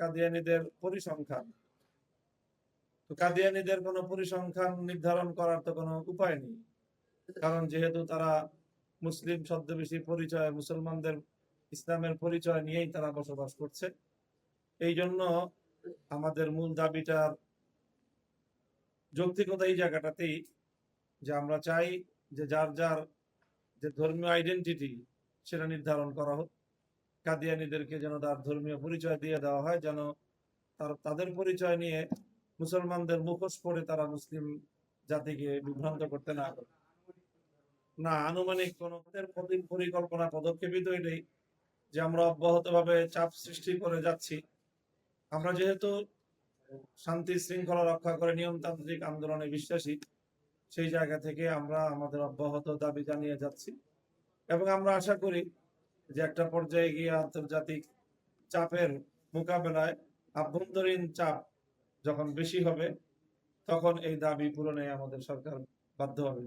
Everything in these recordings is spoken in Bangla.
কাদিয়ানিদের পরিসংখ্যান। তো কাদিয়ানিদের কোনো পরিসংখ্যান নির্ধারণ করার তো কোনো উপায় নেই। কারণ যেহেতু তারা মুসলিম ছদ্মবেশী পরিচয়, মুসলমানদের ইসলামের পরিচয় নিয়েই তারা বসবাস করছে। এই জন্য আমাদের মূল দাবিটার যৌক্তিকতা এই জায়গাটাতেই যে আমরা চাই যে যার যার যে ধর্মীয় আইডেন্টিটি সেটা নির্ধারণ করা হোক। কাদিয়ানিদেরকে যেন তার ধর্মীয় পরিচয় দিয়ে দেওয়া হয়, যেন তার, তাদের পরিচয় নিয়ে মুসলমানদের মুখোশ পরে তারা মুসলিম জাতিকে বিভ্রান্ত করতে না পারে। না, আনুমানিক কোন পরিকল্পনা, পদক্ষেপই তো এটাই যে আমরা অব্যাহতভাবে চাপ সৃষ্টি করে যাচ্ছি। আমরা যেহেতু শান্তি শৃঙ্খলা রক্ষা করে নিয়মতান্ত্রিক আন্দোলনে বিশ্বাসী, সেই জায়গা থেকে আমরা আমাদের অব্যাহত দাবি জানিয়ে যাচ্ছি। এবং আমরা আশা করি যে একটা পর্যায়ে গিয়ে আন্তর্জাতিক চাপের মোকাবেলায় আভ্যন্তরীণ চাপ যখন বেশি হবে তখন এই দাবি পূরণে আমাদের সরকার বাধ্য হবে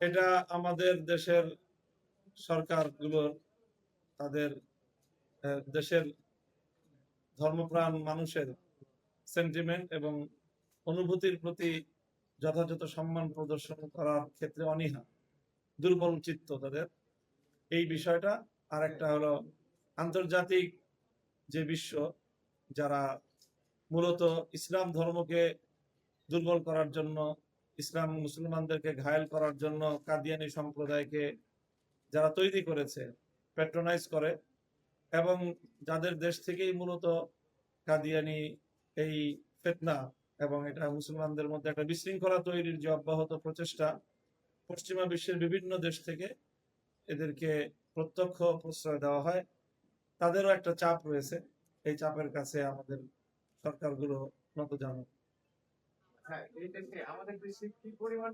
এটা আমাদের দেশের সরকারগুলোর তাদের দেশের ধর্মপ্রাণ মানুষের সেন্টিমেন্ট এবং অনুভূতির প্রতি যথাযথ সম্মান প্রদর্শন করার ক্ষেত্রে অনীহা, দুর্বল চিত্ত তাদের। এই বিষয়টা আর একটা হলো আন্তর্জাতিক যে বিশ্ব, যারা মূলত ইসলাম ধর্মকে দুর্বল করার জন্য, ইসলাম মুসলমানদেরকে ঘায়েল করার জন্য কাদিয়ানি সম্প্রদায়কে যারা তৈরি করেছে প্যাট্রোনাইজ করে এবং যাদের দেশ থেকেই মূলত কাদিয়ানি এই ফেতনা এবং এটা মুসলমানদের মধ্যে একটা বিশৃঙ্খলা তৈরির যে অব্যাহত প্রচেষ্টা পশ্চিমা বিশ্বের বিভিন্ন দেশ থেকে এদেরকে প্রত্যক্ষ প্রশ্রয় দেওয়া হয়। তাদেরও একটা চাপ রয়েছে। এই চাপের কাছে আমাদের সরকারগুলো নত জানো হ্যাঁ আমাদের দেশে কি পরিমাণ